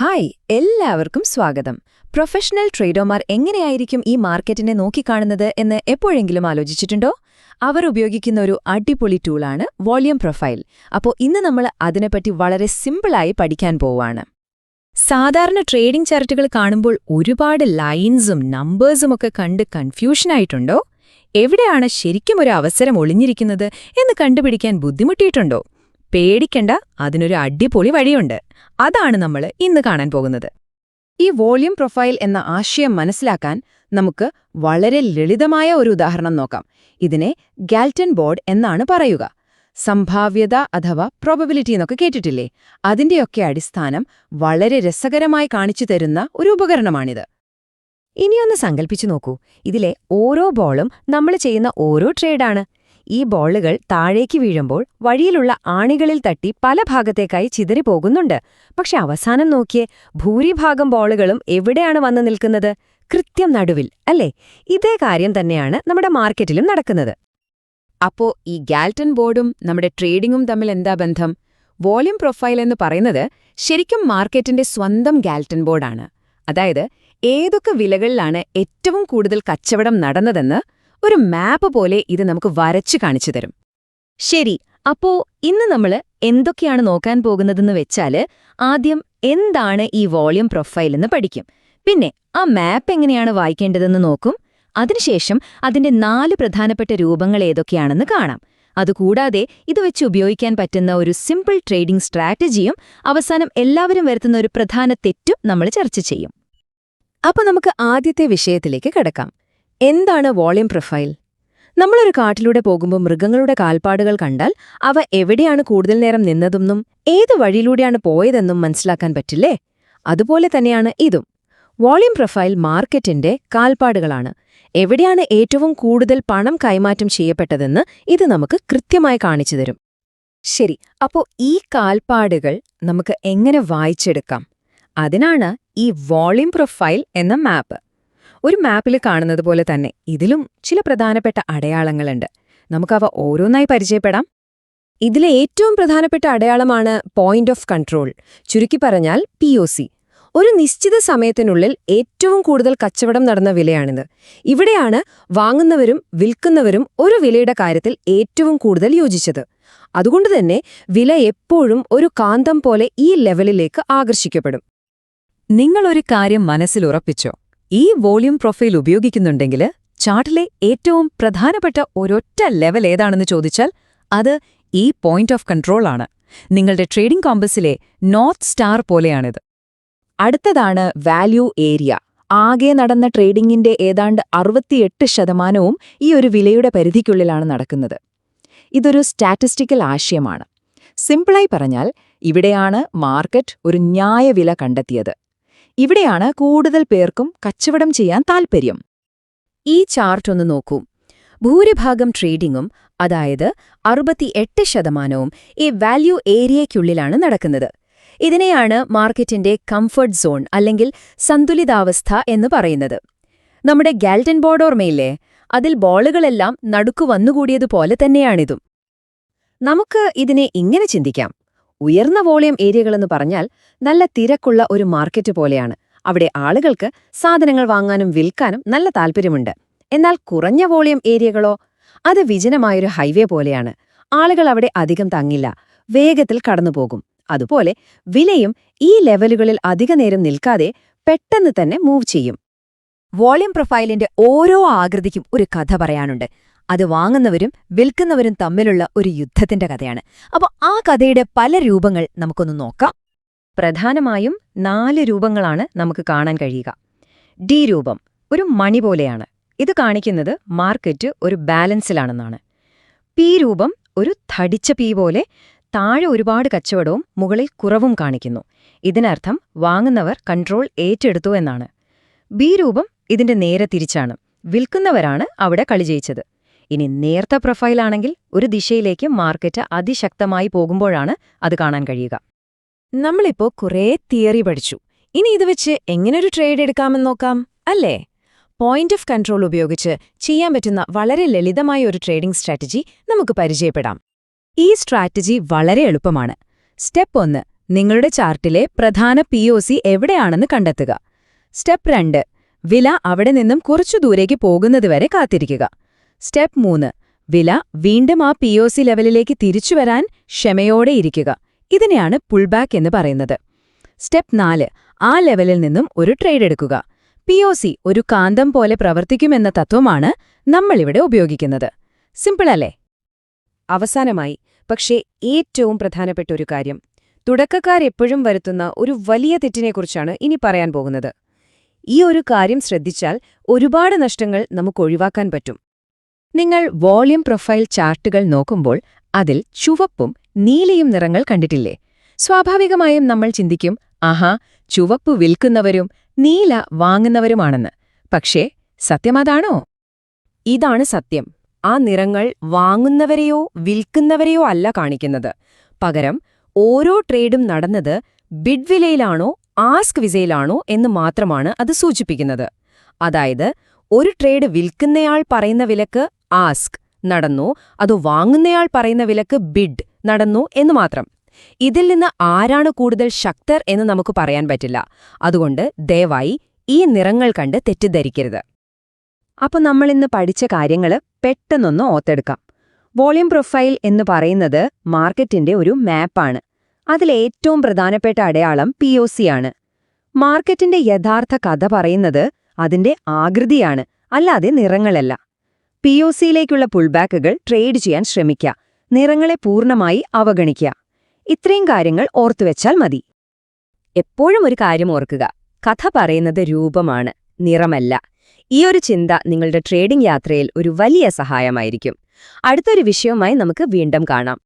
Hi എല്ലാവർക്കും സ്വാഗതം. Professional ട്രേഡർമാർ എങ്ങനെയായിരിക്കും ഈ മാർക്കറ്റിനെ നോക്കിക്കാണുന്നത് എന്ന് എപ്പോഴെങ്കിലും ആലോചിച്ചിട്ടുണ്ടോ? അവർ ഉപയോഗിക്കുന്ന ഒരു അടിപൊളി ടൂളാണ് വോളിയം പ്രൊഫൈൽ. അപ്പോൾ ഇന്ന് നമ്മൾ അതിനെപ്പറ്റി വളരെ സിമ്പിളായി പഠിക്കാൻ പോവാണ്. സാധാരണ ട്രേഡിംഗ് ചാർട്ടുകൾ കാണുമ്പോൾ ഒരുപാട് ലൈൻസും നമ്പേഴ്സും ഒക്കെ കണ്ട് കൺഫ്യൂഷനായിട്ടുണ്ടോ എവിടെയാണ് ശരിക്കും ഒരു അവസരം ഒളിഞ്ഞിരിക്കുന്നത് എന്ന് കണ്ടുപിടിക്കാൻ ബുദ്ധിമുട്ടിയിട്ടുണ്ടോ? പേടിക്കണ്ട അതിനൊരു അടിപൊളി വഴിയുണ്ട്. അതാണ് നമ്മൾ ഇന്ന് കാണാൻ പോകുന്നത്. ഈ വോളിയം പ്രൊഫൈൽ എന്ന ആശയം മനസ്സിലാക്കാൻ നമുക്ക് വളരെ ലളിതമായ ഒരു ഉദാഹരണം നോക്കാം. ഇതിനെ ഗാൽറ്റൻ ബോർഡ് എന്നാണ് പറയുക. സംഭാവ്യത അഥവാ പ്രോബബിലിറ്റി എന്നൊക്കെ കേട്ടിട്ടില്ലേ? അതിന്റെയൊക്കെ അടിസ്ഥാനം വളരെ രസകരമായി കാണിച്ചു തരുന്ന ഒരു ഉപകരണമാണിത്. ഇനിയൊന്ന് സങ്കൽപ്പിച്ചു നോക്കൂ. ഇതിലെ ഓരോ ബോളും നമ്മൾ ചെയ്യുന്ന ഓരോ ട്രേഡാണ് ഈ ബോളുകൾ താഴേക്ക് വീഴുമ്പോൾ വഴിയിലുള്ള ആണികളിൽ തട്ടി പല ഭാഗത്തേക്കായി ചിതറിപ്പോകുന്നുണ്ട് പക്ഷെ അവസാനം നോക്കിയേ ഭൂരിഭാഗം ബോളുകളും എവിടെയാണ് വന്നു നിൽക്കുന്നത്? കൃത്യം നടുവിൽ അല്ലേ? ഇതേ കാര്യം തന്നെയാണ് നമ്മുടെ മാർക്കറ്റിലും നടക്കുന്നത്. അപ്പോ ഈ ഗാൽട്ടൺ ബോർഡും നമ്മുടെ ട്രേഡിംഗും തമ്മിൽ എന്താ ബന്ധം? വോളിയം പ്രൊഫൈൽ എന്ന് പറയുന്നത് ശരിക്കും മാർക്കറ്റിന്റെ സ്വന്തം ഗാൽട്ടൺ ബോർഡാണ്. അതായത് ഏതൊക്കെ വിലകളിലാണ് ഏറ്റവും കൂടുതൽ കച്ചവടം നടന്നതെന്ന് ഒരു മാപ്പ് പോലെ ഇത് നമുക്ക് വരച്ചു കാണിച്ചു തരും. ശരി അപ്പോ ഇന്ന് നമ്മൾ എന്തൊക്കെയാണ് നോക്കാൻ പോകുന്നതെന്ന് വെച്ചാൽ ആദ്യം എന്താണ് ഈ വോളിയം പ്രൊഫൈൽ എന്ന് പഠിക്കും. പിന്നെ ആ മാപ്പ് എങ്ങനെയാണ് വായിക്കേണ്ടതെന്ന് നോക്കും. അതിനുശേഷം അതിന്റെ നാല് പ്രധാനപ്പെട്ട രൂപങ്ങൾ ഏതൊക്കെയാണെന്ന് കാണാം. അതുകൂടാതെ ഇത് വെച്ച് ഉപയോഗിക്കാൻ പറ്റുന്ന ഒരു സിമ്പിൾ ട്രേഡിംഗ് സ്ട്രാറ്റജിയും അവസാനം എല്ലാവരും വരുത്തുന്ന ഒരു പ്രധാന തെറ്റും നമ്മൾ ചർച്ച ചെയ്യും. അപ്പോൾ നമുക്ക് ആദ്യത്തെ വിഷയത്തിലേക്ക് കിടക്കാം. എന്താണ് വോളിയം പ്രൊഫൈൽ? നമ്മളൊരു കാട്ടിലൂടെ പോകുമ്പോൾ മൃഗങ്ങളുടെ കാൽപ്പാടുകൾ കണ്ടാൽ അവ എവിടെയാണ് കൂടുതൽ നേരം നിന്നതെന്നും ഏത് വഴിയിലൂടെയാണ് പോയതെന്നും മനസ്സിലാക്കാൻ പറ്റില്ലേ? അതുപോലെ തന്നെയാണ് ഇതും. വോളിയം പ്രൊഫൈൽ മാർക്കറ്റിന്റെ കാൽപ്പാടുകളാണ്. എവിടെയാണ് ഏറ്റവും കൂടുതൽ പണം കൈമാറ്റം ചെയ്യപ്പെട്ടതെന്ന് ഇത് നമുക്ക് കൃത്യമായി കാണിച്ചു തരും. ശരി അപ്പോൾ ഈ കാൽപ്പാടുകൾ നമുക്ക് എങ്ങനെ വായിച്ചെടുക്കാം? അതിനാണ് ഈ വോളിയം പ്രൊഫൈൽ എന്ന മാപ്പ്. ഒരു മാപ്പിൽ കാണുന്നത് പോലെ തന്നെ ഇതിലും ചില പ്രധാനപ്പെട്ട അടയാളങ്ങളുണ്ട്. നമുക്കവ ഓരോന്നായി പരിചയപ്പെടാം. ഇതിലെ ഏറ്റവും പ്രധാനപ്പെട്ട അടയാളമാണ് പോയിന്റ് ഓഫ് കൺട്രോൾ ചുരുക്കി പറഞ്ഞാൽ പി ഒരു നിശ്ചിത സമയത്തിനുള്ളിൽ ഏറ്റവും കൂടുതൽ കച്ചവടം നടന്ന വിലയാണിത്. ഇവിടെയാണ് വാങ്ങുന്നവരും വിൽക്കുന്നവരും ഒരു വിലയുടെ കാര്യത്തിൽ ഏറ്റവും കൂടുതൽ യോജിച്ചത്. അതുകൊണ്ട് തന്നെ വില എപ്പോഴും ഒരു കാന്തം പോലെ ഈ ലെവലിലേക്ക് ആകർഷിക്കപ്പെടും. നിങ്ങളൊരു കാര്യം മനസ്സിലുറപ്പിച്ചോ ഈ വോളിയം പ്രൊഫൈൽ ഉപയോഗിക്കുന്നുണ്ടെങ്കിൽ ചാർട്ടിലെ ഏറ്റവും പ്രധാനപ്പെട്ട ഒരൊറ്റ ലെവൽ ഏതാണെന്ന് ചോദിച്ചാൽ അത് ഈ പോയിന്റ് ഓഫ് കൺട്രോൾ ആണ്. നിങ്ങളുടെ ട്രേഡിംഗ് കോമ്പസിലെ നോർത്ത് സ്റ്റാർ പോലെയാണിത്. അടുത്തതാണ് വാല്യൂ ഏരിയ ആകെ നടന്ന ട്രേഡിംഗിന്റെ ഏതാണ്ട് അറുപത്തിയെട്ട് ശതമാനവും ഈ ഒരു വിലയുടെ പരിധിക്കുള്ളിലാണ് നടക്കുന്നത്. ഇതൊരു സ്റ്റാറ്റിസ്റ്റിക്കൽ ആശയമാണ്. സിമ്പിളായി പറഞ്ഞാൽ ഇവിടെയാണ് മാർക്കറ്റ് ഒരു ന്യായവില കണ്ടെത്തിയത്. ഇവിടെയാണ് കൂടുതൽ പേർക്കും കച്ചവടം ചെയ്യാൻ താൽപ്പര്യം ഈ ചാർട്ട് ഒന്ന് നോക്കൂ. ഭൂരിഭാഗം ട്രേഡിംഗും അതായത് അറുപത്തിയെട്ട് ശതമാനവും ഈ വാല്യൂ ഏരിയയ്ക്കുള്ളിലാണ് നടക്കുന്നത്. ഇതിനെയാണ് മാർക്കറ്റിന്റെ കംഫർട്ട് സോൺ അല്ലെങ്കിൽ സന്തുലിതാവസ്ഥ എന്ന് പറയുന്നത്. നമ്മുടെ ഗാൽറ്റൻ ബോർഡ് ഓർമ്മയില്ലേ? അതിൽ ബോളുകളെല്ലാം നടുക്കു വന്നുകൂടിയതുപോലെ തന്നെയാണിതും. നമുക്ക് ഇതിനെ ഇങ്ങനെ ചിന്തിക്കാം. ഉയർന്ന വോളിയം ഏരിയകളെന്ന് പറഞ്ഞാൽ നല്ല തിരക്കുള്ള ഒരു മാർക്കറ്റ് പോലെയാണ്. അവിടെ ആളുകൾക്ക് സാധനങ്ങൾ വാങ്ങാനും വിൽക്കാനും നല്ല താൽപ്പര്യമുണ്ട് എന്നാൽ കുറഞ്ഞ വോളിയം ഏരിയകളോ അത് വിജനമായൊരു ഹൈവേ പോലെയാണ്. ആളുകൾ അവിടെ അധികം തങ്ങില്ല. വേഗത്തിൽ കടന്നുപോകും. അതുപോലെ വിലയും ഈ ലെവലുകളിൽ അധികനേരം നിൽക്കാതെ പെട്ടെന്ന് തന്നെ മൂവ് ചെയ്യും. വോളിയം പ്രൊഫൈലിന്റെ ഓരോ ആകൃതിക്കും ഒരു കഥ പറയാനുണ്ട്. അത് വാങ്ങുന്നവരും വിൽക്കുന്നവരും തമ്മിലുള്ള ഒരു യുദ്ധത്തിന്റെ കഥയാണ്. അപ്പോൾ ആ കഥയുടെ പല രൂപങ്ങൾ നമുക്കൊന്ന് നോക്കാം. പ്രധാനമായും നാല് രൂപങ്ങളാണ് നമുക്ക് കാണാൻ കഴിയുക. ഡി രൂപം ഒരു മണി പോലെയാണ്. ഇത് കാണിക്കുന്നത് മാർക്കറ്റ് ഒരു ബാലൻസിലാണെന്നാണ്. പി രൂപം ഒരു തടിച്ച പി പോലെ താഴെ ഒരുപാട് കച്ചവടവും മുകളിൽ കുറവും കാണിക്കുന്നു. ഇതിനർത്ഥം വാങ്ങുന്നവർ കൺട്രോൾ ഏറ്റെടുത്തു എന്നാണ്. ബി രൂപം ഇതിന്റെ നേരെ തിരിച്ചാണ്. വിൽക്കുന്നവരാണ് അവിടെ കളി ജയിച്ചത്. ഇനി നേർത്ത പ്രൊഫൈലാണെങ്കിൽ ഒരു ദിശയിലേക്ക് മാർക്കറ്റ് അതിശക്തമായി പോകുമ്പോഴാണ് അത് കാണാൻ കഴിയുക. നമ്മളിപ്പോ കുറേ തിയറി പഠിച്ചു. ഇനി ഇത് വെച്ച് എങ്ങനൊരു ട്രേഡ് എടുക്കാമെന്ന് നോക്കാം അല്ലേ? പോയിന്റ് ഓഫ് കൺട്രോൾ ഉപയോഗിച്ച് ചെയ്യാൻ പറ്റുന്ന വളരെ ലളിതമായ ഒരു ട്രേഡിംഗ് സ്ട്രാറ്റജി നമുക്ക് പരിചയപ്പെടാം. ഈ സ്ട്രാറ്റജി വളരെ എളുപ്പമാണ്. സ്റ്റെപ്പ് ഒന്ന് നിങ്ങളുടെ ചാർട്ടിലെ പ്രധാന പി ഒ സി എവിടെയാണെന്ന് കണ്ടെത്തുക. സ്റ്റെപ്പ് രണ്ട് വില അവിടെ നിന്നും കുറച്ചു ദൂരേക്ക് പോകുന്നതുവരെ കാത്തിരിക്കുക. സ്റ്റെപ്പ് മൂന്ന്. വില വീണ്ടും ആ പി ഒ സി ലെവലിലേക്ക് തിരിച്ചു വരാൻ ക്ഷമയോടെ ഇരിക്കുക. ഇതിനെയാണ് പുൾബാക്ക് എന്ന് പറയുന്നത്. സ്റ്റെപ്പ് നാല്. ആ ലെവലിൽ നിന്നും ഒരു ട്രേഡ് എടുക്കുക. പി ഒ സി ഒരു കാന്തം പോലെ പ്രവർത്തിക്കുമെന്ന തത്വമാണ് നമ്മളിവിടെ ഉപയോഗിക്കുന്നത്. സിമ്പിൾ അല്ലേ? അവസാനമായി പക്ഷേ ഏറ്റവും പ്രധാനപ്പെട്ട ഒരു കാര്യം. തുടക്കക്കാരെപ്പോഴും വരുത്തുന്ന ഒരു വലിയ തെറ്റിനെക്കുറിച്ചാണ് ഇനി പറയാൻ പോകുന്നത്. ഈ ഒരു കാര്യം ശ്രദ്ധിച്ചാൽ ഒരുപാട് നഷ്ടങ്ങൾ നമുക്ക് ഒഴിവാക്കാൻ പറ്റും. നിങ്ങൾ വോളിയം പ്രൊഫൈൽ ചാർട്ടുകൾ നോക്കുമ്പോൾ അതിൽ ചുവപ്പും നീലയും നിറങ്ങൾ കണ്ടിട്ടില്ലേ? സ്വാഭാവികമായും നമ്മൾ ചിന്തിക്കും ആഹാ ചുവപ്പ് വിൽക്കുന്നവരും നീല വാങ്ങുന്നവരുമാണെന്ന്. പക്ഷേ സത്യമതാണോ ഇതാണ് സത്യം. ആ നിറങ്ങൾ വാങ്ങുന്നവരെയോ വിൽക്കുന്നവരെയോ അല്ല കാണിക്കുന്നത്. പകരം ഓരോ ട്രേഡും നടന്നത് ബിഡ് വിലയിലാണോ ആസ്ക് വിസയിലാണോ എന്ന് മാത്രമാണ് അത് സൂചിപ്പിക്കുന്നത്. അതായത് ഒരു ട്രേഡ് വിൽക്കുന്നയാൾ പറയുന്ന വിലക്ക് ആസ്ക് നടന്നു. അതോ വാങ്ങുന്നയാൾ പറയുന്ന വിലക്ക് ബിഡ് നടന്നു എന്ന് മാത്രം. ഇതിൽ നിന്ന് ആരാണ് കൂടുതൽ ശക്തർ എന്ന് നമുക്ക് പറയാൻ പറ്റില്ല. അതുകൊണ്ട് ദയവായി ഈ നിറങ്ങൾ കണ്ട് തെറ്റിദ്ധരിക്കരുത്. അപ്പൊ നമ്മളിന്ന് പഠിച്ച കാര്യങ്ങൾ പെട്ടെന്നൊന്ന് ഓർത്തെടുക്കാം. വോളിയം പ്രൊഫൈൽ എന്ന് പറയുന്നത് മാർക്കറ്റിന്റെ ഒരു മാപ്പാണ്. അതിലേറ്റവും പ്രധാനപ്പെട്ട അടയാളം പി ഒ സി ആണ്. മാർക്കറ്റിന്റെ യഥാർത്ഥ കഥ പറയുന്നത് അതിന്റെ ആകൃതിയാണ് അല്ലാതെ നിറങ്ങളല്ല. പി ഒ സിയിലേക്കുള്ള പുൾബാക്കുകൾ ട്രേഡ് ചെയ്യാൻ ശ്രമിക്കുക. നിറങ്ങളെ പൂർണമായി അവഗണിക്കുക. ഇത്രയും കാര്യങ്ങൾ ഓർത്തുവെച്ചാൽ മതി. എപ്പോഴും ഒരു കാര്യം ഓർക്കുക. കഥ പറയുന്നത് രൂപമാണ് നിറമല്ല. ഈ ഒരു ചിന്ത നിങ്ങളുടെ ട്രേഡിംഗ് യാത്രയിൽ ഒരു വലിയ സഹായമായിരിക്കും. അടുത്തൊരു വിഷയവുമായി നമുക്ക് വീണ്ടും കാണാം.